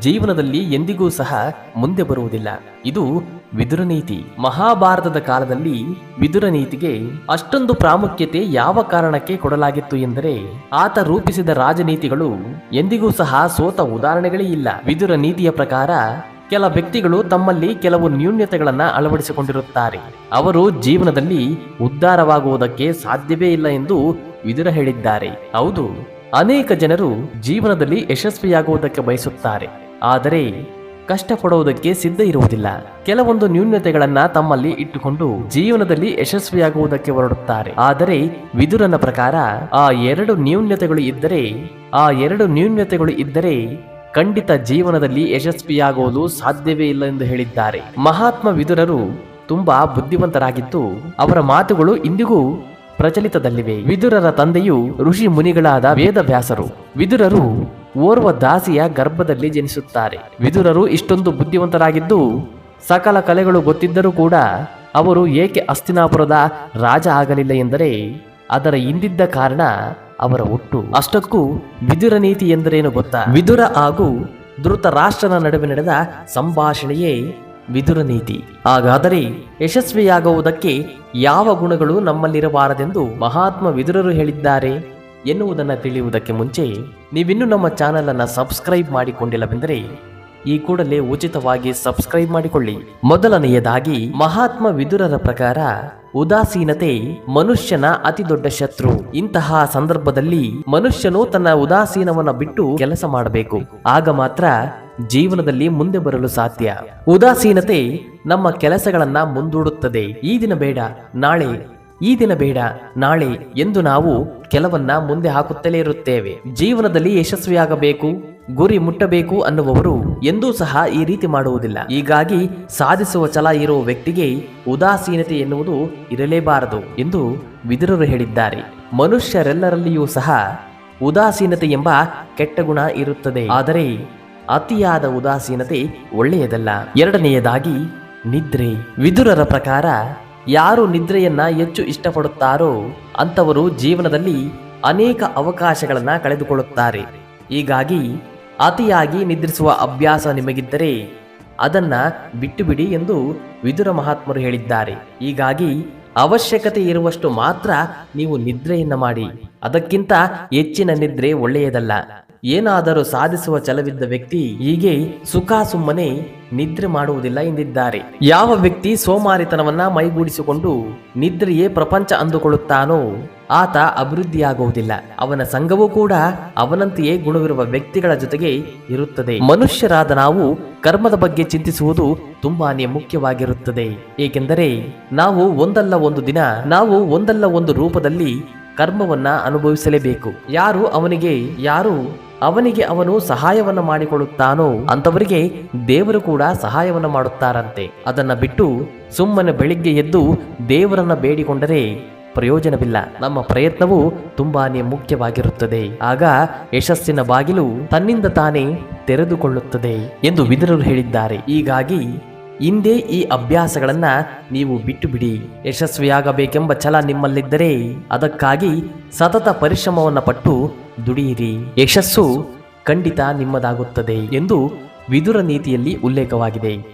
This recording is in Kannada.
ಜೀವನದಲ್ಲಿ ಎಂದಿಗೂ ಸಹ ಮುಂದೆ ಬರುವುದಿಲ್ಲ. ಇದು ವಿದುರ ನೀತಿ. ಮಹಾಭಾರತದ ಕಾಲದಲ್ಲಿ ವಿದುರ ನೀತಿಗೆ ಅಷ್ಟೊಂದು ಪ್ರಾಮುಖ್ಯತೆ ಯಾವ ಕಾರಣಕ್ಕೆ ಕೊಡಲಾಗಿತ್ತು ಎಂದರೆ, ಆತ ರೂಪಿಸಿದ ರಾಜನೀತಿಗಳು ಎಂದಿಗೂ ಸಹ ಸೋತ ಉದಾಹರಣೆಗಳೇ ಇಲ್ಲ. ವಿದುರ ನೀತಿಯ ಪ್ರಕಾರ ಕೆಲ ವ್ಯಕ್ತಿಗಳು ತಮ್ಮಲ್ಲಿ ಕೆಲವು ನ್ಯೂನ್ಯತೆಗಳನ್ನ ಅಳವಡಿಸಿಕೊಂಡಿರುತ್ತಾರೆ. ಅವರು ಜೀವನದಲ್ಲಿ ಉದ್ಧಾರವಾಗುವುದಕ್ಕೆ ಸಾಧ್ಯವೇ ಇಲ್ಲ ಎಂದು ವಿದುರ ಹೇಳಿದ್ದಾರೆ. ಹೌದು, ಅನೇಕ ಜನರು ಜೀವನದಲ್ಲಿ ಯಶಸ್ವಿಯಾಗುವುದಕ್ಕೆ ಬಯಸುತ್ತಾರೆ. ಆದರೆ ಕಷ್ಟಪಡುವುದಕ್ಕೆ ಸಿದ್ಧ ಇರುವುದಿಲ್ಲ. ಕೆಲವೊಂದು ನ್ಯೂನ್ಯತೆಗಳನ್ನ ತಮ್ಮಲ್ಲಿ ಇಟ್ಟುಕೊಂಡು ಜೀವನದಲ್ಲಿ ಯಶಸ್ವಿಯಾಗುವುದಕ್ಕೆ ಹೊರಡುತ್ತಾರೆ. ಆದರೆ ವಿದುರನ ಪ್ರಕಾರ ಆ ಎರಡು ನ್ಯೂನ್ಯತೆಗಳು ಇದ್ದರೆ, ಆ ಎರಡು ನ್ಯೂನ್ಯತೆಗಳು ಇದ್ದರೆ ಖಂಡಿತ ಜೀವನದಲ್ಲಿ ಯಶಸ್ವಿಯಾಗುವುದು ಸಾಧ್ಯವೇ ಇಲ್ಲ ಎಂದು ಹೇಳಿದ್ದಾರೆ. ಮಹಾತ್ಮ ವಿದುರರು ತುಂಬಾ ಬುದ್ಧಿವಂತರಾಗಿದ್ದು, ಅವರ ಮಾತುಗಳು ಇಂದಿಗೂ ಪ್ರಚಲಿತದಲ್ಲಿವೆ. ವಿದುರರ ತಂದೆಯು ಋಷಿ ಮುನಿಗಳಾದ ವೇದವ್ಯಾಸರು. ವಿದುರರು ಓರ್ವ ದಾಸಿಯ ಗರ್ಭದಲ್ಲಿ ಜನಿಸುತ್ತಾರೆ. ವಿದುರರು ಇಷ್ಟೊಂದು ಬುದ್ಧಿವಂತರಾಗಿದ್ದು, ಸಕಲ ಕಲೆಗಳು ಗೊತ್ತಿದ್ದರೂ ಕೂಡ ಅವರು ಏಕೆ ಅಸ್ತಿನಾಪುರದ ರಾಜ ಆಗಲಿಲ್ಲ ಎಂದರೆ, ಅದರ ಹಿಂದಿದ್ದ ಕಾರಣ ಅವರ ಹುಟ್ಟು. ಅಷ್ಟಕ್ಕೂ ವಿದುರ ನೀತಿ ಎಂದರೇನು ಗೊತ್ತಾ? ವಿದುರ ಹಾಗೂ ಧೃತರಾಷ್ಟ್ರನ ನಡುವೆ ನಡೆದ ಸಂಭಾಷಣೆಯೇ ವಿದುರ ನೀತಿ. ಹಾಗಾದರೆ ಯಶಸ್ವಿಯಾಗುವುದಕ್ಕೆ ಯಾವ ಗುಣಗಳು ನಮ್ಮಲ್ಲಿರಬಾರದೆಂದು ಮಹಾತ್ಮ ವಿದುರರು ಹೇಳಿದ್ದಾರೆ? ಎನ್ನುವುದನ್ನು ತಿಳಿಯುವುದಕ್ಕೆ ಮುಂಚೆ ನೀವಿನ್ನೂ ನಮ್ಮ ಚಾನಲನ್ನು ಸಬ್ಸ್ಕ್ರೈಬ್ ಮಾಡಿಕೊಂಡಿಲ್ಲವೆಂದರೆ ಈ ಕೂಡಲೇ ಉಚಿತವಾಗಿ ಸಬ್ಸ್ಕ್ರೈಬ್ ಮಾಡಿಕೊಳ್ಳಿ. ಮೊದಲನೆಯದಾಗಿ, ಮಹಾತ್ಮ ವಿದುರರ ಪ್ರಕಾರ ಉದಾಸೀನತೆ ಮನುಷ್ಯನ ಅತಿ ದೊಡ್ಡ ಶತ್ರು. ಇಂತಹ ಸಂದರ್ಭದಲ್ಲಿ ಮನುಷ್ಯನು ತನ್ನ ಉದಾಸೀನವನ್ನ ಬಿಟ್ಟು ಕೆಲಸ ಮಾಡಬೇಕು. ಆಗ ಮಾತ್ರ ಜೀವನದಲ್ಲಿ ಮುಂದೆ ಬರಲು ಸಾಧ್ಯ. ಉದಾಸೀನತೆ ನಮ್ಮ ಕೆಲಸಗಳನ್ನ ಮುಂದೂಡುತ್ತದೆ. ಈ ದಿನ ಬೇಡ, ನಾಳೆ ಈ ದಿನ ಬೇಡ, ನಾಳೆ ಎಂದು ನಾವು ಕೆಲವನ್ನ ಮುಂದೆ ಹಾಕುತ್ತಲೇ ಇರುತ್ತೇವೆ. ಜೀವನದಲ್ಲಿ ಯಶಸ್ವಿಯಾಗಬೇಕು, ಗುರಿ ಮುಟ್ಟಬೇಕು ಅನ್ನುವವರು ಎಂದೂ ಸಹ ಈ ರೀತಿ ಮಾಡುವುದಿಲ್ಲ. ಹೀಗಾಗಿ ಸಾಧಿಸುವ ಛಲ ಇರುವ ವ್ಯಕ್ತಿಗೆ ಉದಾಸೀನತೆ ಎನ್ನುವುದು ಇರಲೇಬಾರದು ಎಂದು ವಿದುರರು ಹೇಳಿದ್ದಾರೆ. ಮನುಷ್ಯರೆಲ್ಲರಲ್ಲಿಯೂ ಸಹ ಉದಾಸೀನತೆ ಎಂಬ ಕೆಟ್ಟ ಗುಣ ಇರುತ್ತದೆ. ಆದರೆ ಅತಿಯಾದ ಉದಾಸೀನತೆ ಒಳ್ಳೆಯದಲ್ಲ. ಎರಡನೆಯದಾಗಿ ನಿದ್ರೆ. ವಿದುರರ ಪ್ರಕಾರ ಯಾರು ನಿದ್ರೆಯನ್ನ ಹೆಚ್ಚು ಇಷ್ಟಪಡುತ್ತಾರೋ ಅಂತವರು ಜೀವನದಲ್ಲಿ ಅನೇಕ ಅವಕಾಶಗಳನ್ನ ಕಳೆದುಕೊಳ್ಳುತ್ತಾರೆ. ಹೀಗಾಗಿ ಅತಿಯಾಗಿ ನಿದ್ರಿಸುವ ಅಭ್ಯಾಸ ನಿಮಗಿದ್ದರೆ ಅದನ್ನ ಬಿಟ್ಟುಬಿಡಿ ಎಂದು ವಿದುರ ಮಹಾತ್ಮರು ಹೇಳಿದ್ದಾರೆ. ಹೀಗಾಗಿ ಅವಶ್ಯಕತೆ ಇರುವಷ್ಟು ಮಾತ್ರ ನೀವು ನಿದ್ರೆಯನ್ನ ಮಾಡಿ. ಅದಕ್ಕಿಂತ ಹೆಚ್ಚಿನ ನಿದ್ರೆ ಒಳ್ಳೆಯದಲ್ಲ. ಏನಾದರೂ ಸಾಧಿಸುವ ಛಲವಿದ್ದ ವ್ಯಕ್ತಿ ಹೀಗೆ ಸುಖ ಸುಮ್ಮನೆ ನಿದ್ರೆ ಮಾಡುವುದಿಲ್ಲ ಎಂದಿದ್ದಾರೆ. ಯಾವ ವ್ಯಕ್ತಿ ಸೋಮಾರಿತನವನ್ನ ಮೈಗೂಡಿಸಿಕೊಂಡು ನಿದ್ರೆಯೇ ಪ್ರಪಂಚ ಅಂದುಕೊಳ್ಳುತ್ತಾನೋ ಆತ ಅಭಿವೃದ್ಧಿಯಾಗುವುದಿಲ್ಲ. ಅವನ ಸಂಘವೂ ಕೂಡ ಅವನಂತೆಯೇ ಗುಣವಿರುವ ವ್ಯಕ್ತಿಗಳ ಜೊತೆಗೆ ಇರುತ್ತದೆ. ಮನುಷ್ಯರಾದ ನಾವು ಕರ್ಮದ ಬಗ್ಗೆ ಚಿಂತಿಸುವುದು ತುಂಬಾನೇ ಮುಖ್ಯವಾಗಿರುತ್ತದೆ. ಏಕೆಂದರೆ ನಾವು ಒಂದಲ್ಲ ಒಂದು ದಿನ, ನಾವು ಒಂದಲ್ಲ ಒಂದು ರೂಪದಲ್ಲಿ ಕರ್ಮವನ್ನ ಅನುಭವಿಸಲೇಬೇಕು. ಯಾರು ಅವನಿಗೆ, ಯಾರು ಅವನಿಗೆ ಅವನು ಸಹಾಯವನ್ನ ಮಾಡಿಕೊಳ್ಳುತ್ತಾನೋ ಅಂತವರಿಗೆ ದೇವರು ಕೂಡ ಸಹಾಯವನ್ನ ಮಾಡುತ್ತಾರಂತೆ. ಅದನ್ನ ಬಿಟ್ಟು ಸುಮ್ಮನೆ ಬೆಳಿಗ್ಗೆ ಎದ್ದು ದೇವರನ್ನ ಬೇಡಿಕೊಂಡರೆ ಪ್ರಯೋಜನವಿಲ್ಲ. ನಮ್ಮ ಪ್ರಯತ್ನವು ತುಂಬಾನೇ ಮುಖ್ಯವಾಗಿರುತ್ತದೆ. ಆಗ ಯಶಸ್ಸಿನ ಬಾಗಿಲು ತನ್ನಿಂದ ತಾನೇ ತೆರೆದುಕೊಳ್ಳುತ್ತದೆ ಎಂದು ವಿದುರರು ಹೇಳಿದ್ದಾರೆ. ಹೀಗಾಗಿ ಹಿಂದೆ ಈ ಅಭ್ಯಾಸಗಳನ್ನ ನೀವು ಬಿಟ್ಟು ಬಿಡಿ ಯಶಸ್ವಿಯಾಗಬೇಕೆಂಬ ಛಲ ನಿಮ್ಮಲ್ಲಿದ್ದರೆ ಅದಕ್ಕಾಗಿ ಸತತ ಪರಿಶ್ರಮವನ್ನ ಪಟ್ಟು ದುಡಿಯಿರಿ. ಯಶಸ್ಸು ಖಂಡಿತ ನಿಮ್ಮದಾಗುತ್ತದೆ ಎಂದು ವಿದುರ ನೀತಿಯಲ್ಲಿ ಉಲ್ಲೇಖವಾಗಿದೆ.